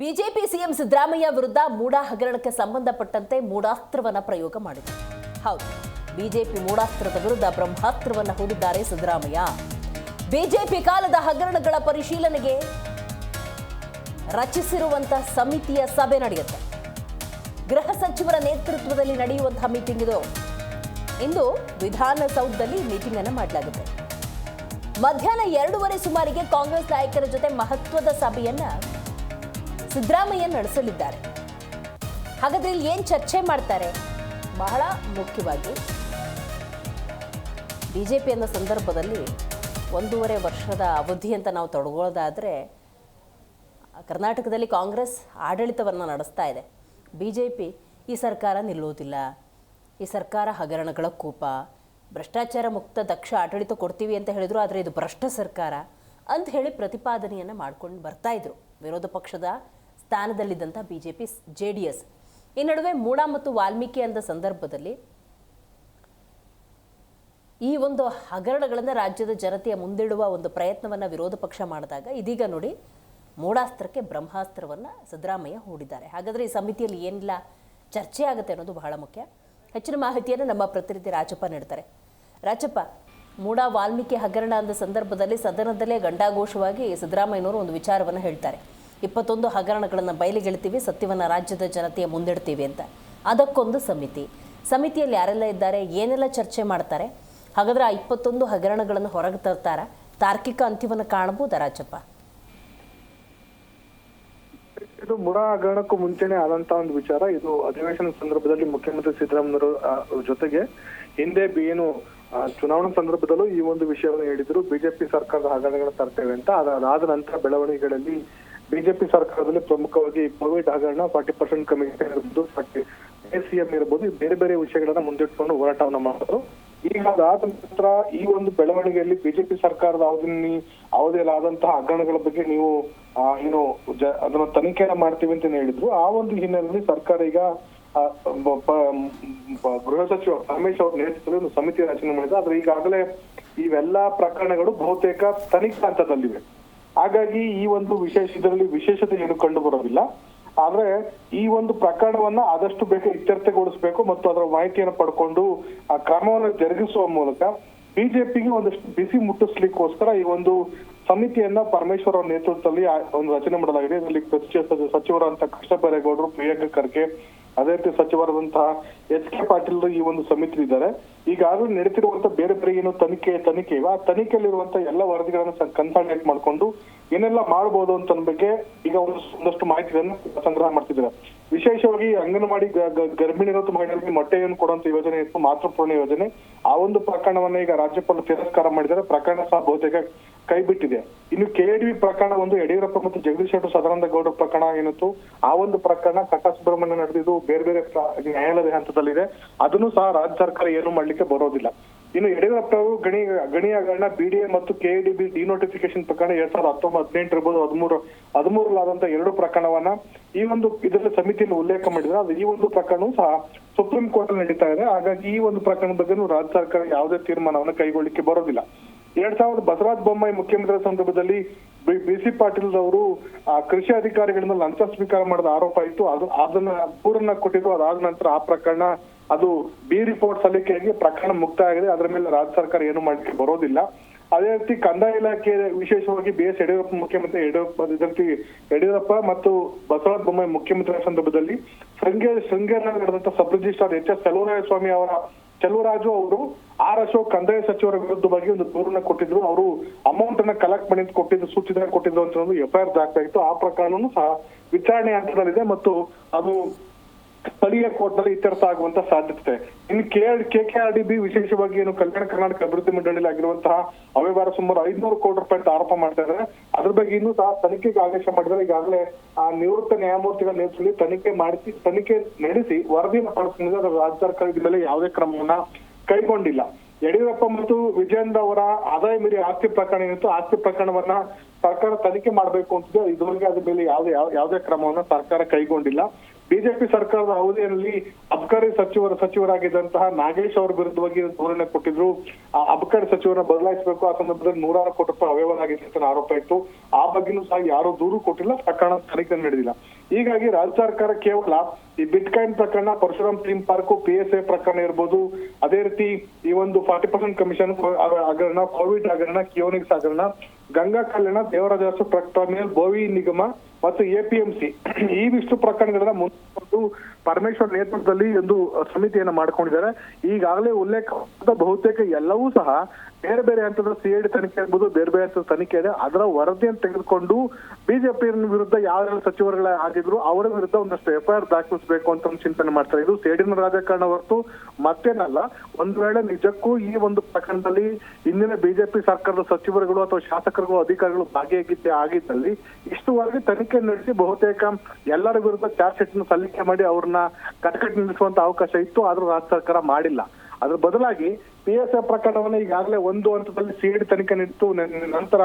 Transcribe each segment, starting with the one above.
BJP CM Siddaramaiah ವಿರುದ್ಧ ಮೂಡಾ ಹಗರಣಕ್ಕೆ ಸಂಬಂಧಪಟ್ಟಂತೆ ಮೂಡಾಸ್ತ್ರವನ್ನು ಪ್ರಯೋಗ ಮಾಡಿದೆ. ಹೌದು, ಬಿಜೆಪಿ ಮೂಡಾಸ್ತ್ರದ ವಿರುದ್ಧ ಬ್ರಹ್ಮಾಸ್ತ್ರವನ್ನು ಹೂಡಿದ್ದಾರೆ ಸಿದ್ದರಾಮಯ್ಯ. ಬಿಜೆಪಿ ಕಾಲದ ಹಗರಣಗಳ ಪರಿಶೀಲನೆಗೆ ರಚಿಸಿರುವಂತಹ ಸಮಿತಿಯ ಸಭೆ ನಡೆಯುತ್ತೆ. ಗೃಹ ಸಚಿವರ ನೇತೃತ್ವದಲ್ಲಿ ನಡೆಯುವಂತಹ ಮೀಟಿಂಗ್ ಇದು. ಇಂದು ವಿಧಾನಸೌಧದಲ್ಲಿ ಮೀಟಿಂಗ್ ಅನ್ನು ಮಾಡಲಾಗುತ್ತೆ. ಮಧ್ಯಾಹ್ನ ಎರಡೂವರೆ ಸುಮಾರಿಗೆ ಕಾಂಗ್ರೆಸ್ ನಾಯಕರ ಜೊತೆ ಮಹತ್ವದ ಸಭೆಯನ್ನ ಸಿದ್ದರಾಮಯ್ಯ ನಡೆಸಲಿದ್ದಾರೆ. ಹಾಗಾದ್ರೆ ಇಲ್ಲಿ ಏನ್ ಚರ್ಚೆ ಮಾಡ್ತಾರೆ? ಬಹಳ ಮುಖ್ಯವಾಗಿ ಬಿಜೆಪಿ ಅನ್ನೋ ಸಂದರ್ಭದಲ್ಲಿ ಒಂದೂವರೆ ವರ್ಷದ ಅವಧಿ ಅಂತ ನಾವು ತೊಡಗೋದಾದ್ರೆ ಕರ್ನಾಟಕದಲ್ಲಿ ಕಾಂಗ್ರೆಸ್ ಆಡಳಿತವನ್ನು ನಡೆಸ್ತಾ ಇದೆ. ಬಿ ಜೆ ಪಿ ಈ ಸರ್ಕಾರ ನಿಲ್ಲುವುದಿಲ್ಲ. ಈ ಸರ್ಕಾರ ಹಗರಣಗಳ ಕೂಪ. ಭ್ರಷ್ಟಾಚಾರ ಮುಕ್ತ ದಕ್ಷ ಆಡಳಿತ ಕೊಡ್ತೀವಿ ಅಂತ ಹೇಳಿದ್ರು, ಆದರೆ ಇದು ಭ್ರಷ್ಟ ಸರ್ಕಾರ ಅಂತ ಹೇಳಿ ಪ್ರತಿಪಾದನೆಯನ್ನು ಮಾಡ್ಕೊಂಡು ಬರ್ತಾ ಇದ್ರು. ವಿರೋಧ ಪಕ್ಷದ ಸ್ಥಾನದಲ್ಲಿದ್ದಂಥ ಬಿಜೆಪಿ ಜೆ ಡಿ ಎಸ್ ಈ ನಡುವೆ ಮೂಡ ಮತ್ತು ವಾಲ್ಮೀಕಿ ಅಂದ ಸಂದರ್ಭದಲ್ಲಿ ಈ ಒಂದು ಹಗರಣಗಳನ್ನು ರಾಜ್ಯದ ಜನತೆಯ ಮುಂದಿಡುವ ಒಂದು ಪ್ರಯತ್ನವನ್ನು ವಿರೋಧ ಪಕ್ಷ ಮಾಡಿದಾಗ ಇದೀಗ ನೋಡಿ ಮೂಡಾಸ್ತ್ರಕ್ಕೆ ಬ್ರಹ್ಮಾಸ್ತ್ರವನ್ನು ಸಿದ್ದರಾಮಯ್ಯ ಹೂಡಿದ್ದಾರೆ. ಹಾಗಾದರೆ ಈ ಸಮಿತಿಯಲ್ಲಿ ಏನಿಲ್ಲ, ಚರ್ಚೆ ಆಗುತ್ತೆ ಅನ್ನೋದು ಬಹಳ ಮುಖ್ಯ. ಹೆಚ್ಚಿನ ಮಾಹಿತಿಯನ್ನು ನಮ್ಮ ಪ್ರತಿನಿಧಿ ರಾಜಪ್ಪ ನೀಡ್ತಾರೆ. ರಾಜಪ್ಪ ಮೂಡ ವಾಲ್ಮೀಕಿ ಹಗರಣ ಅಂದ ಸಂದರ್ಭದಲ್ಲಿ ಸದನದಲ್ಲೇ ಗಂಡಾಘೋಷವಾಗಿ ಸಿದ್ದರಾಮಯ್ಯನವರು ಒಂದು ವಿಚಾರವನ್ನು ಹೇಳ್ತಾರೆ. ಇಪ್ಪತ್ತೊಂದು ಹಗರಣಗಳನ್ನು ಬಯಲಿಗೆಳ್ತೀವಿ ಸತ್ಯವನ್ನು ರಾಜ್ಯದ ಜನತೆಯ ಮುಂದಿಡ್ತೀವಿ ಅಂತ. ಅದಕ್ಕೊಂದು ಸಮಿತಿ. ಸಮಿತಿಯಲ್ಲಿ ಯಾರೆಲ್ಲ ಇದ್ದಾರೆ ಏನೆಲ್ಲ ಚರ್ಚೆ ಮಾಡ್ತಾರೆ? ಹಾಗಾದ್ರೆ ಆ ಇಪ್ಪತ್ತೊಂದು ಹಗರಣಗಳನ್ನು ಹೊರಗೆ ತರ್ತಾರ. ತಾರ್ಕಿಕ ಅಂತ್ಯವನ್ನು ಕಾಣಬಹುದಾ ರಾಜಪ್ಪ? ಇದು ಮೂರ ಹಗರಣಕ್ಕೂ ಮುಂಚೆನೆ ಆದಂತ ಒಂದು ವಿಚಾರ. ಇದು ಅಧಿವೇಶನ ಸಂದರ್ಭದಲ್ಲಿ ಮುಖ್ಯಮಂತ್ರಿ ಸಿದ್ದರಾಮಯ್ಯ ಆ, ಜೊತೆಗೆ ಹಿಂದೆ ಏನು ಚುನಾವಣಾ ಸಂದರ್ಭದಲ್ಲೂ ಈ ಒಂದು ವಿಷಯವನ್ನು ಹೇಳಿದ್ರು. ಬಿಜೆಪಿ ಸರ್ಕಾರದ ಹಗರಣಗಳನ್ನು ತರ್ತೇವೆ ಅಂತ. ಅದಾದ ನಂತರ ಬೆಳವಣಿಗೆಗಳಲ್ಲಿ ಬಿಜೆಪಿ ಸರ್ಕಾರದಲ್ಲಿ ಪ್ರಮುಖವಾಗಿ ಕೋವಿಡ್ ಹಗರಣ ಫಾರ್ಟಿ ಪರ್ಸೆಂಟ್ ಕಮಿಷನ್ ಇರ್ಬೋದು ಫಾರ್ಟಿ ಸಿಎಂ ಇರ್ಬೋದು ಬೇರೆ ಬೇರೆ ವಿಷಯಗಳನ್ನ ಮುಂದಿಟ್ಕೊಂಡು ಹೋರಾಟವನ್ನ ಮಾಡಿದ್ರು ಈಗ ಅದಾದ ನಂತರ ಈ ಒಂದು ಬೆಳವಣಿಗೆಯಲ್ಲಿ ಬಿಜೆಪಿ ಸರ್ಕಾರದ ಅವಧಿ, ಅವಧಿಯಲ್ಲಿ ಆದಂತಹ ಹಗರಣಗಳ ಬಗ್ಗೆ ನೀವು ಏನು ಅದನ್ನ ತನಿಖೆನ ಮಾಡ್ತೀವಿ ಅಂತ ಹೇಳಿದ್ರು. ಆ ಒಂದು ಹಿನ್ನೆಲೆಯಲ್ಲಿ ಸರ್ಕಾರ ಈಗ ಗೃಹ ಸಚಿವ ರಮೇಶ್ ಅವ್ರ ನೇತೃತ್ವದಲ್ಲಿ ಒಂದು ಸಮಿತಿ ರಚನೆ ಮಾಡಿದೆ. ಆದ್ರೆ ಈಗಾಗಲೇ ಇವೆಲ್ಲಾ ಪ್ರಕರಣಗಳು ಬಹುತೇಕ ತನಿಖಾ ಹಂತದಲ್ಲಿವೆ. ಹಾಗಾಗಿ ಈ ಒಂದು ವಿಶೇಷ ಇದರಲ್ಲಿ ವಿಶೇಷತೆ ಏನು ಕಂಡು ಬರೋದಿಲ್ಲ. ಆದ್ರೆ ಈ ಒಂದು ಪ್ರಕರಣವನ್ನ ಆದಷ್ಟು ಬೇಗ ಇತ್ಯರ್ಥಗೊಳಿಸಬೇಕು ಮತ್ತು ಅದರ ಮಾಹಿತಿಯನ್ನು ಪಡ್ಕೊಂಡು ಆ ಕ್ರಮವನ್ನು ಜರುಗಿಸುವ ಮೂಲಕ ಬಿಜೆಪಿಗೆ ಒಂದಷ್ಟು ಬಿಸಿ ಮುಟ್ಟಿಸ್ಲಿಕ್ಕೋಸ್ಕರ ಈ ಒಂದು ಸಮಿತಿಯನ್ನ ಪರಮೇಶ್ವರ ಅವರ ನೇತೃತ್ವದಲ್ಲಿ ಒಂದು ರಚನೆ ಮಾಡಲಾಗಿದೆ. ಇದರಲ್ಲಿ ಸಚಿವ ಸಚಿವರಂತ ಕೃಷ್ಣ ಬೈರೇಗೌಡರು ಪ್ರಿಯಾಂಕ ಖರ್ಗೆ, ಅದೇ ರೀತಿ ಸಚಿವರಾದಂತಹ ಎಚ್ ಕೆ ಪಾಟೀಲ್ ಈ ಒಂದು ಸಮಿತಿ ಇದ್ದಾರೆ ಈಗಾಗಲೇ ನಡೀತಿರುವಂತ ಬೇರೆ ಬೇರೆ ಏನು ತನಿಖೆ ತನಿಖೆ ಇವೆ. ಆ ತನಿಖೆಯಲ್ಲಿರುವಂತಹ ಎಲ್ಲ ವರದಿಗಳನ್ನು ಕನ್ಸಾಲ್ಟೇಟ್ ಮಾಡ್ಕೊಂಡು ಏನೆಲ್ಲ ಮಾಡಬಹುದು ಅಂತ ಬಗ್ಗೆ ಈಗ ಒಂದು- ಒಂದಷ್ಟು ಮಾಹಿತಿಗಳನ್ನು ಸಂಗ್ರಹ ಮಾಡ್ತಿದ್ದಾರೆ. ವಿಶೇಷವಾಗಿ ಅಂಗನವಾಡಿ ಗ- ಗ- ಗರ್ಭಿಣಿರತ್ತು ಮಹಿಳೆಯರಿಗೆ ಮೊಟ್ಟೆಯನ್ನು ಕೊಡುವಂತ ಯೋಜನೆ ಇತ್ತು, ಮಾತೃಪೂರ್ಣ ಯೋಜನೆ. ಆ ಒಂದು ಪ್ರಕರಣವನ್ನ ಈಗ ರಾಜ್ಯಪಾಲ ತಿರಸ್ಕಾರ ಮಾಡಿದ್ದಾರೆ. ಪ್ರಕರಣ ಸಹ ಬಹುತೇಕ ಕೈ ಬಿಟ್ಟಿದೆ ಇನ್ನು ಕೆಎಡಿಬಿ ಪ್ರಕರಣ ಒಂದು ಯಡಿಯೂರಪ್ಪ ಮತ್ತು ಜಗದೀಶ್ ಶೆಟ್ಟರ್ ಸದಾನಂದ ಗೌಡ ಪ್ರಕರಣ ಏನಿತ್ತು, ಆ ಒಂದು ಪ್ರಕರಣ ಕಟ್ಟ ಸುಬ್ರಹ್ಮಣ್ಯ ನಡೆದಿದ್ದು ಬೇರೆ ಬೇರೆ ನ್ಯಾಯಾಲಯದ ಹಂತದಲ್ಲಿದೆ. ಅದನ್ನು ಸಹ ರಾಜ್ಯ ಸರ್ಕಾರ ಏನು ಮಾಡ್ಲಿಕ್ಕೆ ಬರೋದಿಲ್ಲ. ಇನ್ನು ಯಡಿಯೂರಪ್ಪ ಅವರು ಗಣಿ ಗಣಿ ಹಗರಣ ಬಿಡಿಎ ಮತ್ತು ಕೆಎಡಿಬಿ ಡಿನೋಟಿಫಿಕೇಶನ್ ಪ್ರಕರಣ ಎರಡ್ ಸಾವಿರದ ಹತ್ತೊಂಬತ್ತು ಹದಿನೆಂಟು ಇರ್ಬೋದು, ಹದಿಮೂರು ಹದಿಮೂರಲ್ಲಾದಂತ ಎರಡು ಪ್ರಕರಣವನ್ನ ಈ ಒಂದು ಇದರಲ್ಲಿ ಸಮಿತಿಯಲ್ಲಿ ಉಲ್ಲೇಖ ಮಾಡಿದ್ರೆ ಅದು ಈ ಒಂದು ಪ್ರಕರಣವು ಸಹ ಸುಪ್ರೀಂ ಕೋರ್ಟ್ ನಡೀತಾ ಇದೆ. ಹಾಗಾಗಿ ಈ ಒಂದು ಪ್ರಕರಣದ ಬಗ್ಗೆ ರಾಜ್ಯ ಸರ್ಕಾರ ಯಾವುದೇ ತೀರ್ಮಾನವನ್ನು ಕೈಗೊಳ್ಳಿಕ್ಕೆ ಬರೋದಿಲ್ಲ. ಎರಡ್ ಸಾವಿರದ ಬಸವರಾಜ ಬೊಮ್ಮಾಯಿ ಮುಖ್ಯಮಂತ್ರಿ ಸಂದರ್ಭದಲ್ಲಿ ಬಿ ಸಿ ಪಾಟೀಲ್ ಅವರು ಆ, ಕೃಷಿ ಅಧಿಕಾರಿಗಳಿಂದ ಲಂಚ ಸ್ವೀಕಾರ ಮಾಡಿದ ಆರೋಪ ಇತ್ತು. ಅದು, ಅದನ್ನ ದೂರನ್ನ ಕೊಟ್ಟಿದ್ರು ಅದಾದ ನಂತರ ಆ ಪ್ರಕರಣ ಅದು ಬಿ ರಿಪೋರ್ಟ್ ಸಲ್ಲಿಕೆಯಾಗಿ ಪ್ರಕರಣ ಮುಕ್ತ ಆಗಿದೆ ಅದರ ಮೇಲೆ ರಾಜ್ಯ ಸರ್ಕಾರ ಏನು ಮಾಡಲಿಕ್ಕೆ ಬರೋದಿಲ್ಲ. ಅದೇ ರೀತಿ ಕಂದಾಯ ಇಲಾಖೆ ವಿಶೇಷವಾಗಿ ಬಿ ಎಸ್ ಯಡಿಯೂರಪ್ಪ ಮುಖ್ಯಮಂತ್ರಿ ಯಡಿಯೂರಪ್ಪ ರೀತಿ ಯಡಿಯೂರಪ್ಪ ಮತ್ತು ಬಸವರಾಜ ಬೊಮ್ಮಾಯಿ ಮುಖ್ಯಮಂತ್ರಿ ಸಂದರ್ಭದಲ್ಲಿ ಶೃಂಗೇರಿ ಶೃಂಗೇರಿನಲ್ಲಿ ನಡೆದಂತ sub registrar H S Swamy ಅವರ, ಚೆಲುವರಾಜು ಅವರು ಆರ್ ಅಶೋಕ್ ಕಂದಾಯ ಸಚಿವರ ವಿರುದ್ಧವಾಗಿ ಒಂದು ದೂರನ್ನ ಕೊಟ್ಟಿದ್ರು. ಅವರು ಅಮೌಂಟ್ ಅನ್ನ ಕಲೆಕ್ಟ್ ಮಾಡಿ ಕೊಟ್ಟಿದ್ದು ಸೂಚನೆ ಕೊಟ್ಟಿದ್ರು ಅಂತ ಒಂದು ಎಫ್ಐಆರ್ ದಾಖಲಾಯಿತು ಆ ಪ್ರಕರಣನೂ ಸಹ ವಿಚಾರಣೆ ಹಂತದಲ್ಲಿದೆ ಮತ್ತು ಅದು ಸ್ಥಳೀಯ ಕೋರ್ಟ್ನಲ್ಲಿ ಇತ್ಯರ್ಥ ಆಗುವಂತ ಸಾಧ್ಯತೆ. ಇನ್ನು K K K R D B ವಿಶೇಷವಾಗಿ ಏನು ಕಲ್ಯಾಣ ಕರ್ನಾಟಕ ಅಭಿವೃದ್ಧಿ ಮಂಡಳಿಯಲ್ಲಿ ಆಗಿರುವಂತಹ ಅವ್ಯವಹಾರ ಸುಮಾರು ಐದ್ನೂರು ಕೋಟಿ ರೂಪಾಯಿ ಅಂತ ಆರೋಪ ಮಾಡ್ತಾ ಇದ್ದಾರೆ ಅದ್ರ ಬಗ್ಗೆ ಇನ್ನೂ ಸಹ ತನಿಖೆಗೆ ಆದೇಶ ಮಾಡಿದ್ದಾರೆ. ಈಗಾಗಲೇ ಆ ನಿವೃತ್ತ ನ್ಯಾಯಮೂರ್ತಿಗಳ ನೇತೃತ್ವದಲ್ಲಿ ತನಿಖೆ ಮಾಡಿಸಿ, ತನಿಖೆ ನಡೆಸಿ ವರದಿಯನ್ನು ಪಡಿಸ್ಕೊಂಡಿದೆ ಅದರ ರಾಜ್ಯ ಸರ್ಕಾರ ಇದ್ರ ಮೇಲೆ ಯಾವುದೇ ಕ್ರಮವನ್ನ ಕೈಗೊಂಡಿಲ್ಲ. ಯಡಿಯೂರಪ್ಪ ಮತ್ತು ವಿಜಯೇಂದ್ರ ಅವರ ಆದಾಯ ಮೀರಿ ಆಸ್ತಿ ಪ್ರಕರಣ ಏನಿತ್ತು, ಆಸ್ತಿ ಪ್ರಕರಣವನ್ನ ಸರ್ಕಾರ ತನಿಖೆ ಮಾಡಬೇಕು ಅಂತಿದೆ. ಇದುವರೆಗೆ ಅದ್ರ ಮೇಲೆ ಯಾವುದೇ ಯಾವ- ಯಾವುದೇ ಕ್ರಮವನ್ನ ಸರ್ಕಾರ ಕೈಗೊಂಡಿಲ್ಲ. ಬಿಜೆಪಿ ಸರ್ಕಾರದ ಅವಧಿಯಲ್ಲಿ ಅಬ್ಕಾರಿ ಸಚಿವರ ಸಚಿವರಾಗಿದ್ದಂತಹ ನಾಗೇಶ್ ಅವರ ವಿರುದ್ಧವಾಗಿ ಧೋರಣೆ ಕೊಟ್ಟಿದ್ರು. ಆ ಅಬ್ಕಾರಿ ಸಚಿವರನ್ನ ಬದಲಾಯಿಸಬೇಕು. ಆ ಸಂದರ್ಭದಲ್ಲಿ ನೂರಾರು ಕೋಟಿ ರೂಪಾಯಿ ಅವ್ಯವಹಾರ ಆಗಿದೆ ಅಂತ ಆರೋಪ ಇತ್ತು. ಆ ಬಗ್ಗೆನೂ ಸಹ ಯಾರು ದೂರು ಕೊಟ್ಟಿಲ್ಲ. ಪ್ರಕರಣ ತನಿಖೆ ನಡೆದಿಲ್ಲ ಹೀಗಾಗಿ ರಾಜ್ಯ ಸರ್ಕಾರ ಕೇವಲ ಈ ಬಿಟ್ಕಾಯಿನ್ ಪ್ರಕರಣ, Parashuram theme park P S A ಪ್ರಕರಣ ಇರ್ಬೋದು. ಅದೇ ರೀತಿ ಈ ಒಂದು ಫಾರ್ಟಿ ಪರ್ಸೆಂಟ್ ಕಮಿಷನ್ ಹಗರಣ, ಕೋವಿಡ್ ಹಗರಣ ಕಿಯೋನಿಕ್ಸ್ ಹಗರಣ ಗಂಗಾ ಕಲ್ಯಾಣ ದೇವರಾಜ ಟರ್ಮಿನಲ್ ಬೋವಿ ನಿಗಮ ಮತ್ತು ಎಪಿಎಂಸಿ ಈ ವಿಷ್ಟು ಪ್ರಕರಣಗಳನ್ನ ಮುಂದುವರೆದು ಪರಮೇಶ್ವರ್ ನೇತೃತ್ವದಲ್ಲಿ ಒಂದು ಸಮಿತಿಯನ್ನ ಮಾಡ್ಕೊಂಡಿದ್ದಾರೆ. ಈಗಾಗಲೇ ಉಲ್ಲೇಖವಾದ ಬಹುತೇಕ ಎಲ್ಲವೂ ಸಹ ಬೇರೆ ಬೇರೆ ಹಂತದ ಸಿಐಡಿ ತನಿಖೆ ಇರ್ಬೋದು ಬೇರೆ ಬೇರೆ ಹಂತದ ತನಿಖೆ ಇದೆ. ಅದರ ವರದಿಯನ್ನು ತೆಗೆದುಕೊಂಡು ಬಿಜೆಪಿ ವಿರುದ್ಧ ಯಾವ ಸಚಿವರುಗಳ ಆಗಿದ್ರು ಅವರ ವಿರುದ್ಧ ಒಂದಷ್ಟು ಎಫ್ಐಆರ್ ದಾಖಲಿಸಬೇಕು ಅಂತ ಒಂದು ಚಿಂತನೆ ಮಾಡ್ತಾರೆ ಇದು ಸೇಡಿನ ರಾಜಕಾರಣ ಹೊರತು ಮತ್ತೇನಲ್ಲ, ಒಂದ್ ವೇಳೆ ನಿಜಕ್ಕೂ ಈ ಒಂದು ಪ್ರಕರಣದಲ್ಲಿ ಇಂದಿನ ಬಿಜೆಪಿ ಸರ್ಕಾರದ ಸಚಿವರುಗಳು ಅಥವಾ ಶಾಸಕರುಗಳು, ಅಧಿಕಾರಿಗಳು ಭಾಗಿಯಾಗಿದ್ದೆ ಆಗಿದ್ದಲ್ಲಿ ಇಷ್ಟುವರೆಗೆ ತನಿಖೆ ನಡೆಸಿ ಬಹುತೇಕ ಎಲ್ಲರ ವಿರುದ್ಧ ಚಾರ್ಜ್ ಶೀಟ್ ಸಲ್ಲಿಕೆ ಮಾಡಿ ಅವ್ರನ್ನ ಕಟ್ಕಟ್ ನಿಲ್ಲಿಸುವಂತ ಅವಕಾಶ ಇತ್ತು. ಆದ್ರೂ ರಾಜ್ಯ ಸರ್ಕಾರ ಮಾಡಿಲ್ಲ. ಅದ್ರ ಬದಲಾಗಿ ಪಿ ಎಸ್ ಎಫ್ ಪ್ರಕರಣವನ್ನ ಈಗಾಗಲೇ ಒಂದು ಹಂತದಲ್ಲಿ ಸಿಡಿ ತನಿಖೆ ನಡೀತು ನಂತರ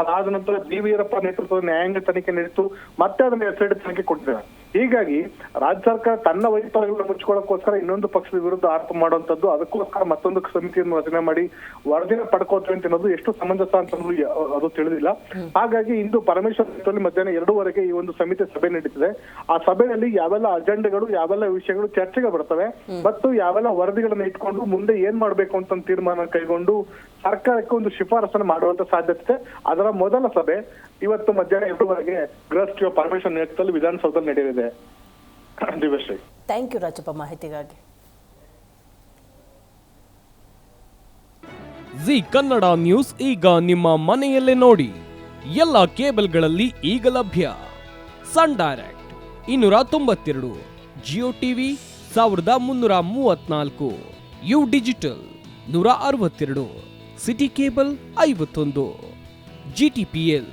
ಅದಾದ ನಂತರ ಬಿ ವೀರಪ್ಪ ನೇತೃತ್ವದ ನ್ಯಾಯಾಂಗ ತನಿಖೆ ನಡೀತು ಮತ್ತೆ ಅದನ್ನ ಎಸ್ ಐಡಿ ತನಿಖೆ ಕೊಟ್ಟಿದ್ದಾರೆ. ಹೀಗಾಗಿ ರಾಜ್ಯ ಸರ್ಕಾರ ತನ್ನ ವೈಫಲ್ಯಗಳನ್ನ ಮುಚ್ಕೊಳ್ಳೋಕೋಸ್ಕರ ಇನ್ನೊಂದು ಪಕ್ಷದ ವಿರುದ್ಧ ಆರೋಪ ಮಾಡುವಂತದ್ದು ಅದಕ್ಕೋಸ್ಕರ ಮತ್ತೊಂದು ಸಮಿತಿಯನ್ನು ರಚನೆ ಮಾಡಿ ವರದಿನ ಪಡ್ಕೋತೀವಿ ಅಂತ ಅನ್ನೋದು ಎಷ್ಟು ಸಮಂಜಸ ಅಂತ ಅದು ತಿಳಿದಿಲ್ಲ. ಹಾಗಾಗಿ ಇಂದು ಪರಮೇಶ್ವರ್ ಮಧ್ಯಾಹ್ನ ಎರಡೂವರೆಗೆ ಈ ಒಂದು ಸಮಿತಿ ಸಭೆ ನಡೀತಿದೆ. ಆ ಸಭೆಯಲ್ಲಿ ಯಾವೆಲ್ಲ ಅಜೆಂಡಗಳು ಯಾವೆಲ್ಲ ವಿಷಯಗಳು ಚರ್ಚೆಗೆ ಬರ್ತವೆ ಮತ್ತು ಯಾವೆಲ್ಲ ವರದಿಗಳನ್ನ ಇಟ್ಕೊಂಡು ಮುಂದೆ ಏನ್ ಮಾಡ್ಬೇಕು ಅಂತ ತೀರ್ಮಾನ ಕೈಗೊಂಡು ಸರ್ಕಾರಕ್ಕೆ ಒಂದು ಶಿಫಾರಸನ್ನು ಮಾಡುವಂತ ಸಾಧ್ಯತೆ ಅದರ ಮೊದಲ ಸಭೆ ಇವತ್ತು ಮಧ್ಯಾಹ್ನ ಎರಡೂವರೆಗೆ ಗೃಹ ಸಚಿವ ಪರಮೇಶ್ವರ್ ನೇತೃತ್ವದಲ್ಲಿ ವಿಧಾನಸೌಧದಲ್ಲಿ ನಡೆಯಲಿದೆ. ದಿವ್ಯಶ್ರೀ ಥ್ಯಾಂಕ್ ಯು ರಾಜಪ್ಪ ಮಾಹಿತಿಗಾಗಿ. ಜಿ ಕನ್ನಡ ನ್ಯೂಸ್ ಈಗ ನಿಮ್ಮ ಮನೆಯಲ್ಲೇ ನೋಡಿ. ಎಲ್ಲ ಕೇಬಲ್ಗಳಲ್ಲಿ ಈಗ ಲಭ್ಯ. ಸನ್ ಡೈರೆಕ್ಟ್ ಇನ್ನೂರ ತೊಂಬತ್ತೆರಡು ಜಿಯೋ ಟಿವಿ ಸಾವಿರದ ಮುನ್ನೂರ ಮೂವತ್ನಾಲ್ಕು ಯು ಡಿಜಿಟಲ್ ನೂರ ಅರವತ್ತೆರಡು ಸಿಟಿ ಕೇಬಲ್ ಐವತ್ತೊಂದು ಜಿ ಟಿ ಪಿ ಎಲ್